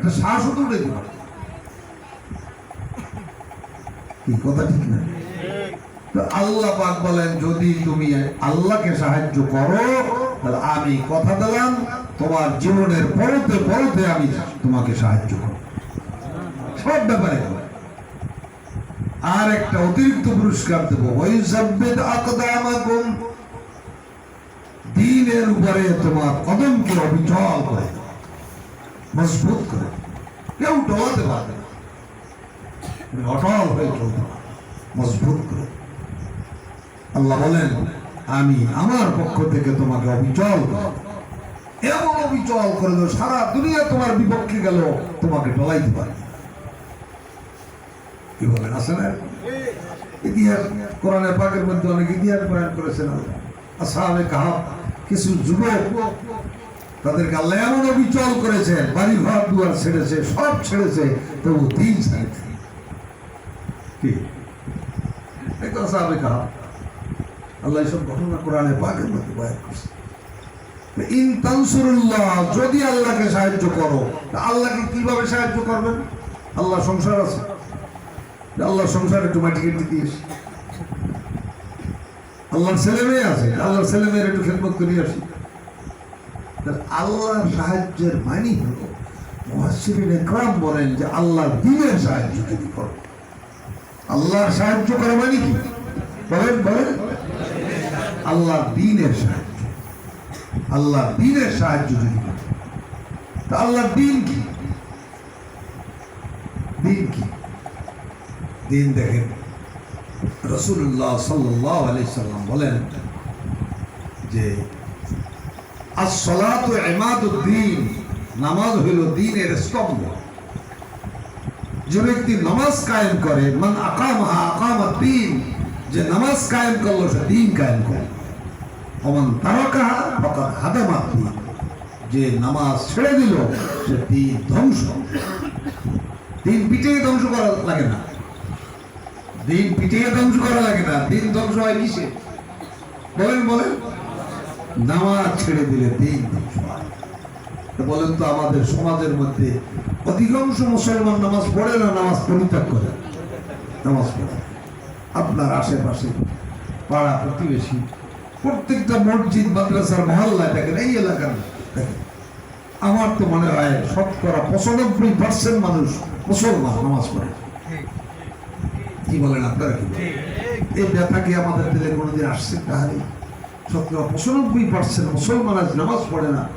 একটা উঠে কি কথা ঠিক না। আল্লাহ পাক বলেন, যদি তুমি আল্লাহকে সাহায্য করো, তাহলে আমি কথা দিলাম, তোমার জীবনের পরতে পরতে আমি তোমাকে সাহায্য করব। সব ব্যাপারে। আর একটা অতিরিক্ত পুরস্কার দেবো। ওই জব্বেদ আকদামাকুম, দিনের উপরে তোমার কদমকে অবিচল করে। মজবুত করে। কেউ ডলাতে পারবে না অটল হয়ে চলতে মজবুত করে। আল্লাহ বলেন, আমি আমার পক্ষ থেকে তোমাকে অবিচল। এমন অবিচল করে দেবো সারা দুনিয়া তোমার বিপক্ষে গেল, তোমাকে ডলাইতে পারবে না। কি বলেন, আছে না ইতিহাস কোরআনের পাকের মধ্যে অনেক ইতিহাস বয়ান করেছেন আসামে কাহাব, কিছু যুবক তাদেরকে আল্লাহ এমন অবিচল করেছে বাড়ি ঘর দুয়ার ছেড়েছে, সব ছেড়েছে, তবু দিন ছাড়েছে কি? আল্লাহ এসব ঘটনা কোরআনে পাকের মধ্যে বয়ান করছে। ইন যদি আল্লাহকে সাহায্য করো আল্লাহকে কীভাবে সাহায্য করবেন? আল্লাহ সংসার আছে। আল্লাহ সংসারে একটু মাটি কেটে দিয়েছে আল্লাহর ছেলে মেয়ে আছে, আল্লাহর ছেলে মেয়ের একটু খেদমত করে আসি। আল্লাহর সাহায্যের মানি হলো মহাসিরিন একরাম বলেন যে আল্লাহর দিনের সাহায্য যদি করো। আল্লাহর সাহায্য করা মানে কি? বলেন বলেন। আল্লাহর দিনের সাহায্য। আল্লাহর দিনের সাহায্য যদি করো। তা আল্লাহর দিন কি? দিন কি? দিন দেখেন রসুল্লাহ সাল্লাহ আলি সাল্লাম বলেন যে আসলাত এমাদুদ্দিন নামাজ হইল দিনের স্তম্ভ। যে ব্যক্তি নামাজ কায়েম করে, মান আকাম আকাম দিন যে নামাজ কায়েম করল, সে দিন কায়েম করে। অমন তারকা ফকাত হাদামা দিন যে নামাজ ছেড়ে দিল, সে দিন ধ্বংস। দিন পিটিয়ে ধ্বংস করা লাগে না। দিন পিটিয়ে ধ্বংস করা লাগে না। দিন ধ্বংস হয় কিসে? বলেন বলেন। নামাজ ছেড়ে দিলে দিন ধ্বংস হয়। বলেন তো আমাদের সমাজের মধ্যে অধিকাংশ মুসলমান নামাজ পড়ে না, নামাজ পরিত্যাগ করে। নামাজ পড়ে। আপনার আশেপাশে পাড়া প্রতিবেশী, প্রত্যেকটা মসজিদ, মাদ্রাসার মহল্লায় দেখেন, এই এলাকার আমার তো মনে হয় শতকরা পঁচানব্বই পার্সেন্ট মানুষ মুসলমান নামাজ পড়ে। কি বলেন আপনারা কি? এই ব্যথা কি আমাদের দিলে কোনোদিন আসছে তাহলে? শতকরা পঁচানব্বই পার্সেন্ট মুসলমান আজ নামাজ পড়ে না।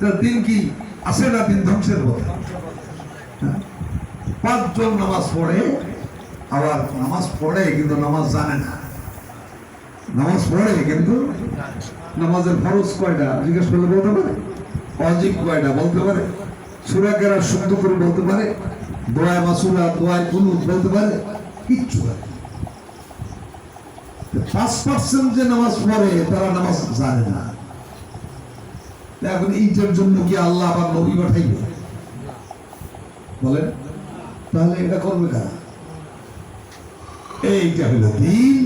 তার দিন কি আসে না দিন ধ্বংসের পথে? হ্যাঁ? পাঁচজন নামাজ পড়ে, আবার নামাজ পড়ে কিন্তু নামাজ জানে না। নামাজ পড়ে কিন্তু নামাজের ফরজ কয়টা? জিজ্ঞেস করলে বলতে পারে? অজিব কয়টা বলতে পারে? সুরাকেরা শুদ্ধ করে বলতে পারে? দোয়ায় মাসুরা দোয়ায় কুনুত বলতে পারে? কিচ্ছু পারে। পাঁচ পার্সেন্ট যে নামাজ পড়ে, তারা নামাজ জানে না। এখন এইটার জন্য কি আল্লাহ আবার নবী পাঠাইবে? বলেন, তাহলে এটা করবে কারা? এইটা হলো দিন।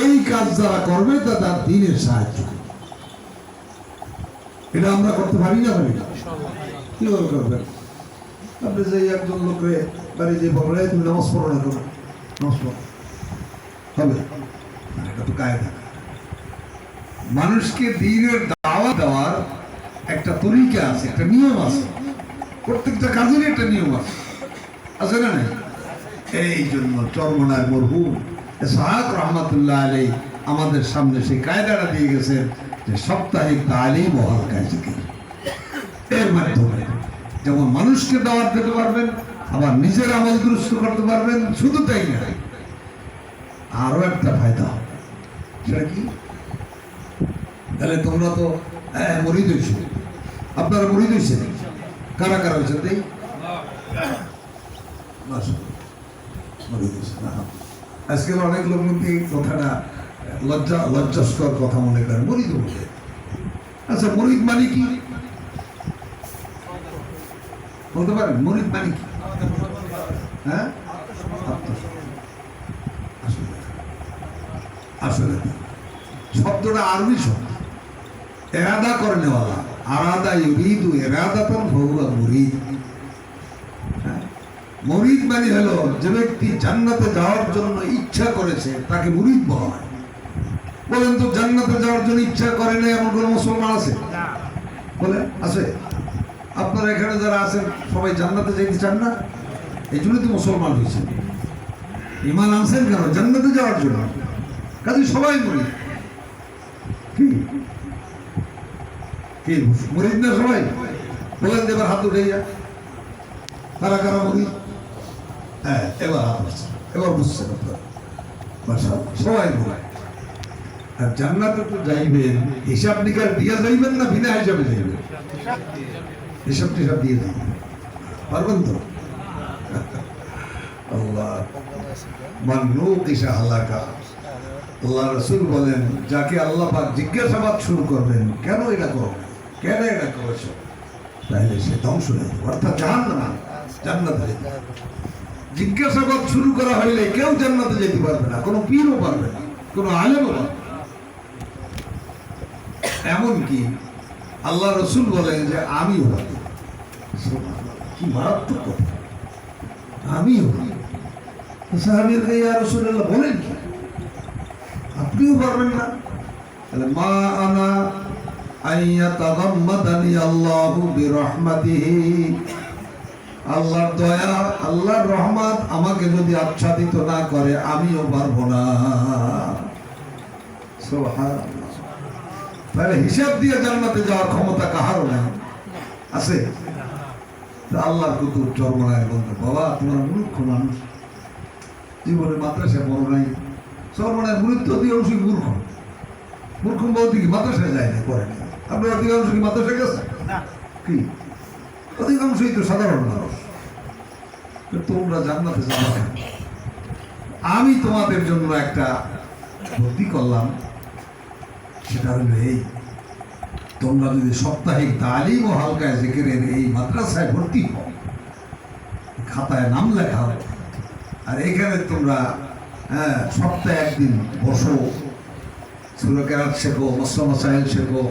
এই কাজ যারা করবে, তা তার দিনের সাহায্য। এটা আমরা করতে পারি না পারি কীভাবে করবেন আপনি যে একজন লোকরে বাড়ি যে বলবেন তুমি নামাজ পড়ো না নামাজ পড়ো। হবে। না, এটা মানুষকে দিনের দাওয়া দেওয়ার একটা তরিকা আছে একটা নিয়ম আছে। প্রত্যেকটা কাজের একটা নিয়ম আছে। আছে না নাই? এই জন্য চরমনায় মরহুম সাহাক রহমতুল্লাহ আলী আমাদের সামনে সেই কায়দাটা দিয়ে গেছেন যে সাপ্তাহিক তালিম ও হালকা জিকির। এর মাধ্যমে যেমন মানুষকে দাওয়াত দিতে পারবেন আবার নিজের আমল দুরস্ত করতে পারবেন শুধু তাই না? আরও একটা ফায়দা হবে। সেটা কি? তাহলে তোমরা তো হ্যাঁ, মরিদ হয়েছে। আপনারা মরিদ হয়েছে কারা কারা হয়েছে তাই। আজকাল অনেক লোক কিন্তু এই কথাটা লজ্জা লজ্জাস্কর কথা মনে করেন মরিদ বলে। আচ্ছা মরিদ মানে কি? বলতে পারেন মরিদ মানে কি? হ্যাঁ? আসলে আসলে শব্দটা আরবি শব্দ। এরাদা করেনেওয়ালা আরাদা ইউরিদু এরাদাতন বহুয়া মুরিদ। মরিদ মানে হলো যে ব্যক্তি জান্নাতে যাওয়ার জন্য ইচ্ছা করেছে তাকে মুরিদ বলা হয়। বলেন তো জান্নাতে যাওয়ার জন্য ইচ্ছা করে না এমন কোন মুসলমান আছে? বলে আছে? আপনারা এখানে যারা আছেন সবাই জান্নাতে যেতে চান না? এই জন্যই তো মুসলমান হয়েছে। ইমান আনছেন কেন? জান্নাতে যাওয়ার জন্য। কাজে সবাই মরিদ। কি কি না সবাই? বলেন এবার হাত উঠে যা কারা কারা মরিদ? হ্যাঁ এবার হাত উঠছে। এবার আপনারা। সবাই মরিদ আর জান্নাতে তো যাইবেন, হিসাব নিকাশ দিয়ে যাইবেন না বিনা হিসাবে যাইবেন? হিসাব টিসাব দিয়ে যাইবেন। পারবেন তো? আল্লাহ মান্নু কিসা হালাকা। আল্লাহ রসুল বলেন, যাকে আল্লাহ পাক জিজ্ঞাসাবাদ শুরু করবেন, কেন এটা করো? কেন এটা করেছ? তাহলে সে ধ্বংস হয়ে যাবে, অর্থাৎ জাহান না জান্নাতে যেতে জিজ্ঞাসাবাদ শুরু করা হইলে কেউ জান্নাতে যেতে পারবে না, কোনো পীরও পারবে না, কোনো আলেমও পারবে। এমনকি আল্লাহ রসুল বলেন যে, আমিও পারি কি মারাত্মক কথা। আমিও পারি সাহাবির ইয়া রসুল্লাহ বলেন কি? আপনিও পারবেন না। তাহলে মা আনা আল্লাহর দয়া, আল্লাহর রহমত আমাকে যদি আচ্ছাদিত না করে, আমিও পারব না। তাহলে হিসাব দিয়ে জান্নাতে যাওয়ার ক্ষমতা কাহারও নাই। আছে? আল্লাহর কুতুব চরমনায় বলতো বাবা, তোমার মূর্খ মানুষ। জীবনে মাদ্রাসা পড়ো নাই। চরমনায় গুরুত্ব অধিকাংশ মূর্খ। মূর্খ বলতে কি মাদ্রাসায় যায় না করে আপনার অধিকাংশ কি মাদ্রাসায় গেছে? কি? অধিকাংশই তো সাধারণ মানুষ। তোমরা জান্নাতে কেন? আমি তোমাদের জন্য একটা ভর্তি করলাম। সেটা হলো এই তোমরা যদি সাপ্তাহিক তালিম ও হালকায় জেকেরের এই মাদ্রাসায় ভর্তি হও খাতায় নাম লেখা আর এখানে তোমরা হ্যাঁ সপ্তাহে একদিন বসো। সুরকেরাত শেখো মসলামা সাহেল শেখো।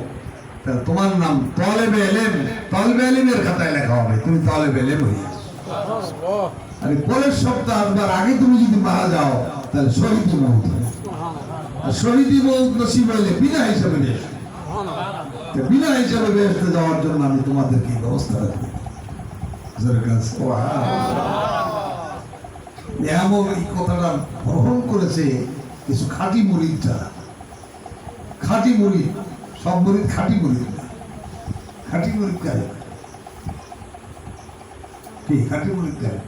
তাহলে তোমার নাম তলেবে এলেম তলবে এলেমের খাতায় লেখা হবে। তুমি তলেবে এলেম হয়ে। আর পরের সপ্তাহ আসবার আগে তুমি যদি মারা যাও তাহলে শহীদ মৌত। আর শহীদি মৌত নসিব হইলে বিনা হিসাবে বিনা হিসাবে বেসতে যাওয়ার জন্য আমি তোমাদেরকে ব্যবস্থা রাখব। কাছে, এমন এই কথাটা গ্রহণ করেছে কিছু খাঁটি মুড়িদ যারা খাঁটি মুড়িদ সব মুড়িদ খাঁটি মুড়িদ না। খাঁটি মুড়িদ কারে কি, খাঁটি মুড়িদ কারে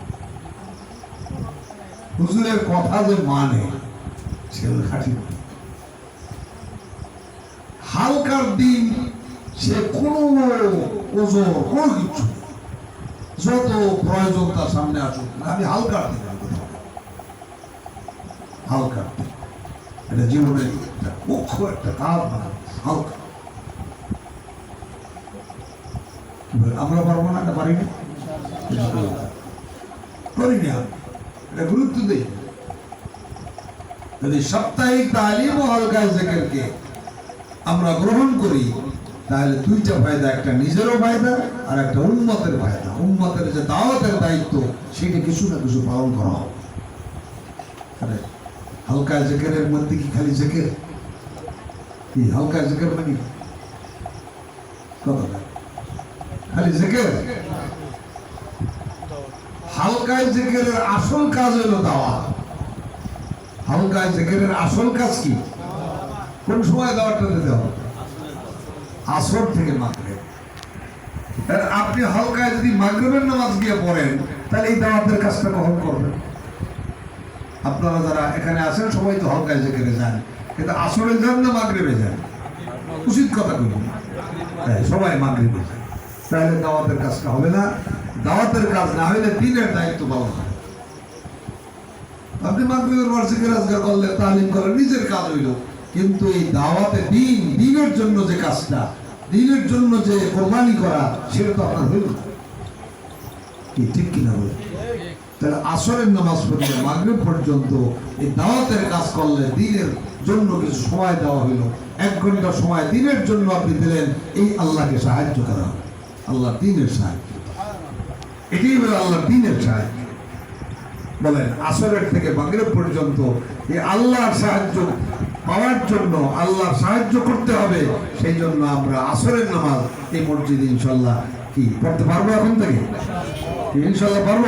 হুজুরের কথা যে মানে সে খাঁটি মুড়িদ হালকার দিন সে কোনো ওজন কোনো কিছু যত প্রয়োজন তার সামনে আসুক আমি হালকার দিন। হালকার দিন এটা জীবনের একটা মুখ্য একটা কাজ মানে হালকা। আমরা পারব না, এটা পারি না করি না এটা গুরুত্ব দিই। যদি সাপ্তাহিক তালিম ও হালকা জেকেরকে আমরা গ্রহণ করি, তাহলে দুইটা ফায়দা, একটা নিজেরও ফায়দা আর একটা উন্মতের ফায়দা। উন্মতের যে দাওয়াতের দায়িত্ব, সেটা কিছু না কিছু পালন করা হবে। হালকা জেকেরের মধ্যে কি খালি জেকের? কি হালকা জেকের মানে কথা খালি জেকের? হালকায় জেকেরের আসল কাজ হলো দাওয়া হালকায় জেকেরের আসল কাজ কি? কোন সময় দাওয়াতটা দিতে হবে? আসর থেকে মাগরে আপনি হালকায় যদি মাগরেবের নামাজ গিয়ে পড়েন, তাহলে এই দাওয়াতের কাজটা কখন করবেন। আপনারা যারা এখানে আছেন, সবাই তো হালকায় জেকেরে যান। কিন্তু আসরে যান না মাগরেবে যান? উচিত কথা হ্যাঁ সবাই মাগরেবে যান। তাহলে দাওয়াতের কাজটা হবে না। দাওয়াতের কাজ না হলে দিনের দায়িত্ব পালন হবে আপনি মাগরিবের বার্ষিকী রাজগার করলেন তালিম করেন নিজের কাজ হইল। কিন্তু এই দাওয়াতে দিন, দিনের জন্য যে কাজটা, দিনের জন্য যে কোরবানি করা, সেটা তো আপনার হইল ঠিক কিনা বলে তাহলে আসরের নামাজ পড়লে মাগরিব পর্যন্ত এই দাওয়াতের কাজ করলে দিনের জন্য কিছু সময় দেওয়া হইল। এক ঘণ্টা সময় দিনের জন্য আপনি দিলেন, এই আল্লাহকে সাহায্য করা। আল্লাহ দিনের সাহায্য। এটাই হলো আল্লাহ দিনের সাহায্য। বলেন, আসরের থেকে মাগরিব পর্যন্ত এই আল্লাহর সাহায্য পাওয়ার জন্য আল্লাহর সাহায্য করতে হবে। সেই জন্য আমরা আসরের নামাজ এই মসজিদে ইনশাল্লাহ কি, পড়তে পারব এখন থেকে? ইনশাল্লাহ পারব?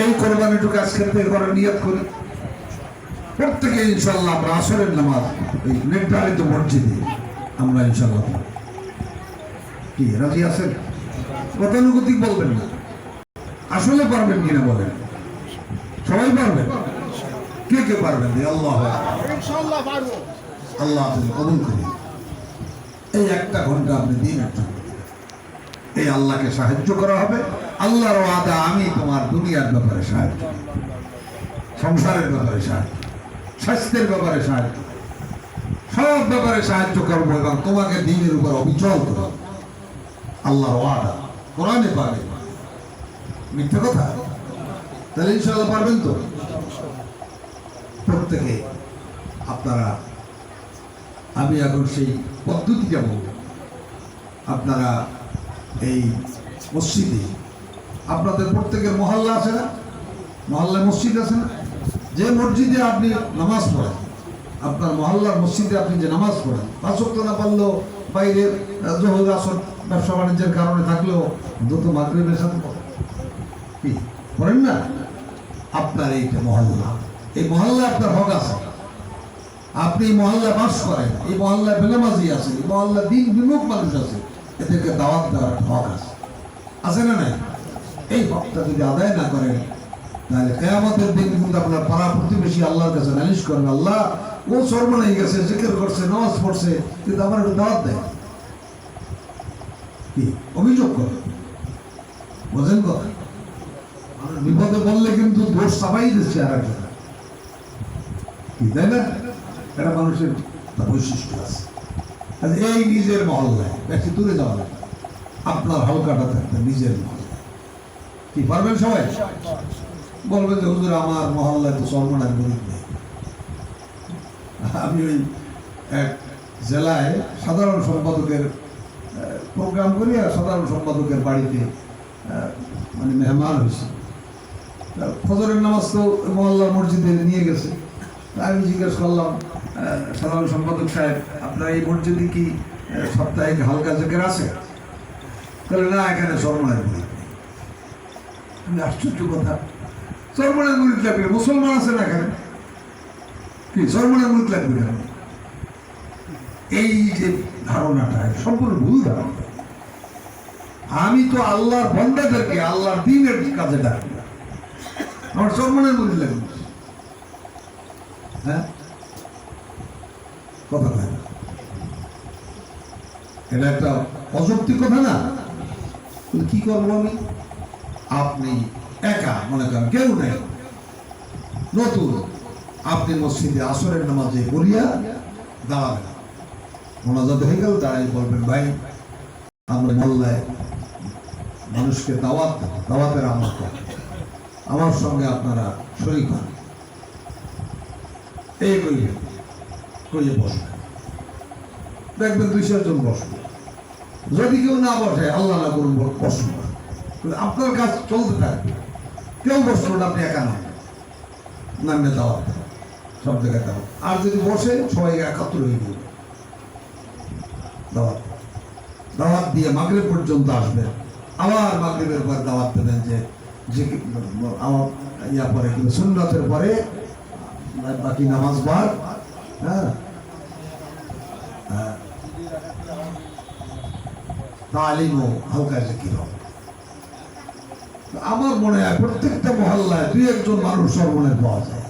এই কোরবানিটুকু আজকের থেকে করার নিয়ত করি। প্রত্যেকে ইনশাল্লাহ আমরা আসরের নামাজ এই নির্ধারিত মসজিদে আমরা ইনশাল্লাহ কি রাজি আছেন? গতানুগতিক বলবেন না। আসলে পারবেন কিনা বলেন? সবাই পারবেন? কে কে পারবেন? আল্লাহ। আল্লাহ আপনি কবুল করুন। এই একটা ঘণ্টা আপনি দিন একটা এই আল্লাহকে সাহায্য করা হবে। আল্লাহর ওয়াদা, আমি তোমার দুনিয়ার ব্যাপারে সাহায্য। সংসারের ব্যাপারে সাহায্য। স্বাস্থ্যের ব্যাপারে সাহায্য। সব ব্যাপারে সাহায্য করব এবং তোমাকে দিনের উপর অবিচল করব। আল্লাহর ওয়াদা। কোরআনে পাবে। মিথ্যে কথা? তাহলে ইনশাল্লাহ পারবেন তো? প্রত্যেকে আপনারা, আমি এখন সেই পদ্ধতিটা বলব। আপনারা এই মসজিদে আপনাদের প্রত্যেকের মহল্লা আছে না? মহল্লায় মসজিদ আছে না? যে মসজিদে আপনি নামাজ পড়েন, আপনার মহল্লার মসজিদে আপনি যে নামাজ পড়েন, পাঁচ ওয়াক্ত না পারলেও বাইরে জহুর আসর, ব্যবসা বাণিজ্যের কারণে থাকলেও অন্তত মাগরিবের সাথে। কি? পড়েন না? আপনার এইটা মহল্লা। এই মহল্লা আপনার হক আছে। আপনি এই মহল্লা বাস করেন, এই মহল্লায় বেনামাজি আছে এই মহল্লা দিন বিমুখ মানুষ আছে এদেরকে দাওয়াত দেওয়ার হক আছে। আছে না নাই? এই হকটা যদি আদায় না করেন, তাহলে কেয়ামতের দিন কিন্তু আপনার পাড়া প্রতিবেশী আল্লাহর কাছে নালিশ করবে, আল্লাহ, ও সর্বনাই গেছে, জিকির করছে, নামাজ পড়ছে, কিন্তু আমার একটু দাওয়াত দেয় কি? অভিযোগ করে। বোঝেন কথা? বিপদে বললে কিন্তু দোষ সবাই দিচ্ছে আর একটা কি, তাই না? এটা মানুষের বৈশিষ্ট্য আছে। এই নিজের মহল্লায়, বেশি দূরে যাওয়া আপনার হালকাটা থাকবে নিজের মহল্লায়। কি পারবেন সবাই? বলবেন যে, হুজুর, আমার মহল্লায় তো সলমানের গরিব নেই। আমি ওই, এক জেলায় সাধারণ সম্পাদকের প্রোগ্রাম করি আর সাধারণ সম্পাদকের বাড়িতে মানে মেহমান হয়েছি। ফজরের নামাজ তো মহল্লার মসজিদে নিয়ে গেছে। আমি জিজ্ঞেস করলাম সাধারণ সম্পাদক সাহেব, আপনার এই মসজিদে কি সাপ্তাহিক হালকা জেকের আছে? তাহলে না, এখানে মুড়ি আমি আশ্চর্য কথা। সরমানের মুড়ি লাগবে মুসলমান আছে না এখানে? কি, সরমানের মুড়ি লাগবে না? এই যে ধারণাটা সম্পূর্ণ ভুল ধারণা। আমি তো আল্লাহর বন্দাদেরকে, আল্লাহর দিনের কাজে ডাকি আমার সরমানের মুড়ি লাগবে হ্যাঁ? কথা এটা একটা অযৌক্তিক কথা না। কি করব আমি? আপনি একা, মনে করেন, কেউ নেই। নতুন, আপনি মসজিদে আসরের নামাজে বলিয়া দাঁড়াবেন মোনাজাত হয়ে গেল দাঁড়াই বলবেন, ভাই, আমরা মহল্লায় মানুষকে দাওয়াত দাওয়াতের আমল আমার সঙ্গে আপনারা শরীর হন। এই করিয়ে করিয়ে বসবেন। দেখবেন দুই চারজন বসবে। যদি কেউ না বসে, আল্লাহ না করুন কিন্তু আপনার কাজ চলতে থাকবে কেউ বসল না আপনি একা না নামে দাওয়াত দেন। সব জায়গায় দাওয়াত আর যদি বসে সবাই একাত্র হয়ে গেল দাওয়াত দাওয়াত দিয়ে মাগরিব পর্যন্ত আসবেন। আবার মাগরিবের পর দাওয়াত দেবেন যে যে আমার ইয়া পরে কিন্তু সুন্নতের পরে বাকি নামাজ বার হ্যাঁ। হ্যাঁ। তালিম হালকা জিকির হবে। আমার মনে হয় প্রত্যেকটা মহল্লায় দুই একজন মানুষ সর্বনের পাওয়া যায়।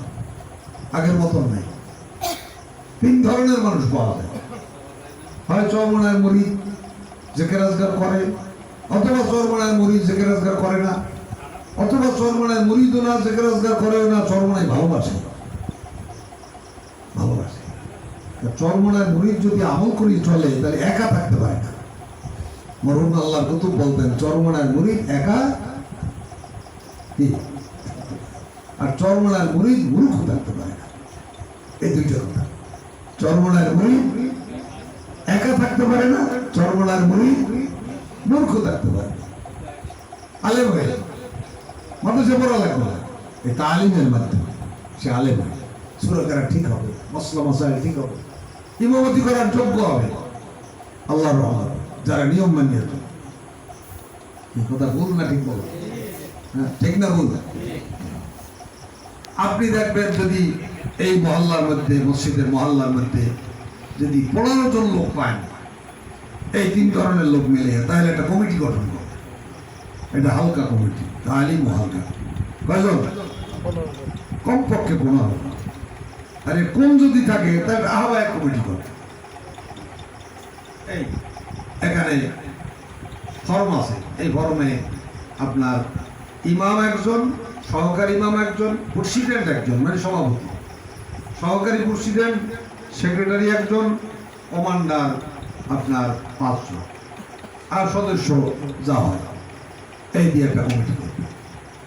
আগের মতন নেই। তিন ধরনের মানুষ পাওয়া যায়। হয় চরমনায় মরি জেকে রাজগার করে, অথবা চরমনায় মরি জেকে রাজগার করে না। অথবা চরমনায় মরিদও না জেকে রাজগার করেও না চরমনায় ভালোবাসে। ভালোবাসে। চরমনায় মরিদ যদি আমল করি চলে, তাহলে একা থাকতে পারে না। মরহুম আল্লাহ কুতুব বলতেন চরমনায় মরিদ একা আর চরমনায় মরিদ মূর্খ থাকতে পারে না। এই দুইটা কথা। চরমনায় মরিদ একা থাকতে পারে না, চরমনার মুড়ি মূর্খ থাকতে পারে আলেম হয়ে মানুষে পড়া লাগবে না। এই তালিমের মাধ্যমে সে আলেম হয় সুরকারা ঠিক হবে মশলা মশাই ঠিক হবে। ইমামতি করার যোগ্য হবে। আল্লাহর রহমান যারা নিয়ম মানিয়ে কথা ভুল না ঠিক বলো। ঠিক না ভুল? আপনি দেখবেন যদি এই মহল্লার মধ্যে, মসজিদের মহল্লার মধ্যে যদি পনেরো জন লোক পান এই তিন ধরনের লোক মিলে, তাহলে একটা কমিটি গঠন করো। এটা হালকা কমিটি, তাহলেই হালকা কয়জন? কমপক্ষে পনেরো আর কম যদি থাকে, তাহলে আহ্বায়ক কমিটি করে এই, এখানে ফর্ম আছে। এই ফর্মে আপনার ইমাম একজন, সহকারী ইমাম একজন, প্রেসিডেন্ট একজন মানে সভাপতি। সহকারী প্রেসিডেন্ট, সেক্রেটারি একজন, কমান্ডার আপনার পাঁচজন। আর সদস্য যা হয়। এই দিয়ে একটা কমিটি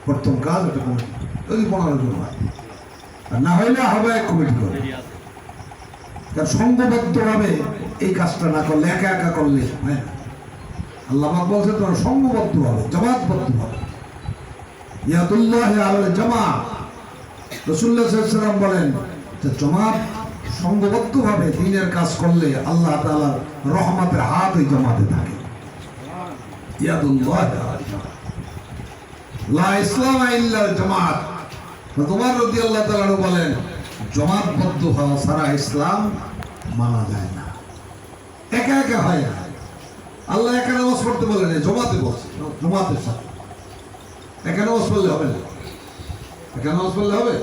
প্রথম কাজ একটা কমিটি। যদি পনেরো জন হয়। আর না হইলে হবে এক কমিটি করবে কারণ সংঘবদ্ধভাবে এই কাজটা না করলে, একা একা করলে হয় আল্লাহ বলছে তোমার সংঘবদ্ধভাবে জমাতবদ্ধভাবে জমাত। দিনের কাজ করলে আল্লাহ রহমতের জমাতে থাকে। বলেন, জমাতবদ্ধ হওয়া সারা ইসলাম মানা যায় না। একা একা হয় না। আল্লাহ একা নামাজ পড়তে বলেন জমাতে বলছে জমাতের সাথে। একা নামাজ পড়লে হবে না। একা নামাজ পড়লে হবে?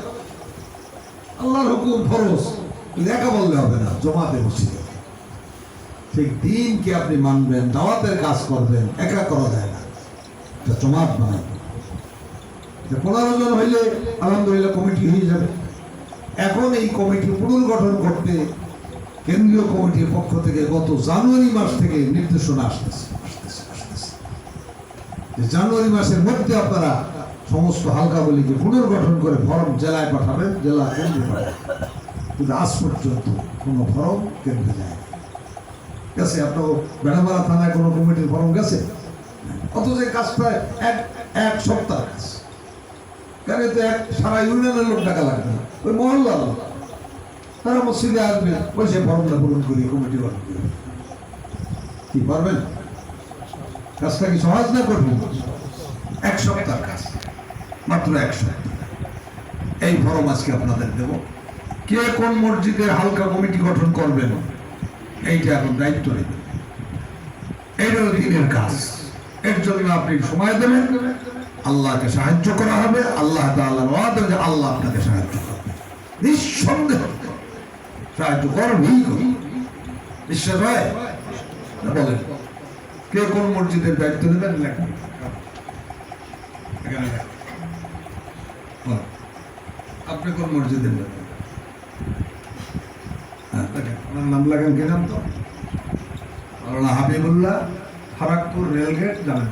আল্লাহর হুকুম ফরজ। একা বললে হবে না, জমাতে বসে ঠিক দিনকে আপনি মানবেন, দাওয়াতের কাজ করবেন, একা করা যায় না। এটা জমাত বানাবেন পনেরো জন হইলে আলহামদুলিল্লাহ কমিটি হয়ে যাবে। এখন এই কমিটি পুনর্গঠন করতে কেন্দ্রীয় কমিটির পক্ষ থেকে গত জানুয়ারি মাস থেকে নির্দেশনা আসতেছে। যে জানুয়ারি মাসের মধ্যে আপনারা সমস্ত হালকা বলিকে পুনর্গঠন করে ফর্ম জেলায় পাঠাবেন, জেলা কেন্দ্রে পাঠাবেন। কিন্তু আজ পর্যন্ত কোনো ফর্ম কেন্দ্রে যায় গেছে, আপনার বেড়ামারা থানায় কোনো কমিটির ফর্ম গেছে? অথচ এই কাজটা এক এক সপ্তাহ কাজ। কেন এতে এক, সারা ইউনিয়নের লোক টাকা লাগবে না। ওই মহল্লার লোক। তারা মসজিদে আসবে ওই সে ফর্মটা পূরণ করি কমিটি গঠন করি কি পারবেন? কাজটা কি সহজ না এক কাজ, মাত্র এক সপ্তাহ। এই ফরম আজকে আপনাদের দেব। কে কোন মসজিদের হালকা কমিটি গঠন এইটা এখন দায়িত্ব দিনের কাজ। এর জন্য আপনি সময় দেবেন। আল্লাহকে সাহায্য করা হবে। আল্লাহ যে আল্লাহ আপনাকে সাহায্য করবে। নিঃসন্দেহ। সাহায্য করবেই করবে। বিশ্বাস হয়? বলেন? কে কোন মসজিদের দায়িত্ব নেবেন? লেখা আপনি কোন মসজিদের হ্যাঁ নাম লাগান কে জানতো? হাবিবুল্লাহ ফারাকপুর রেলগেট জানেন।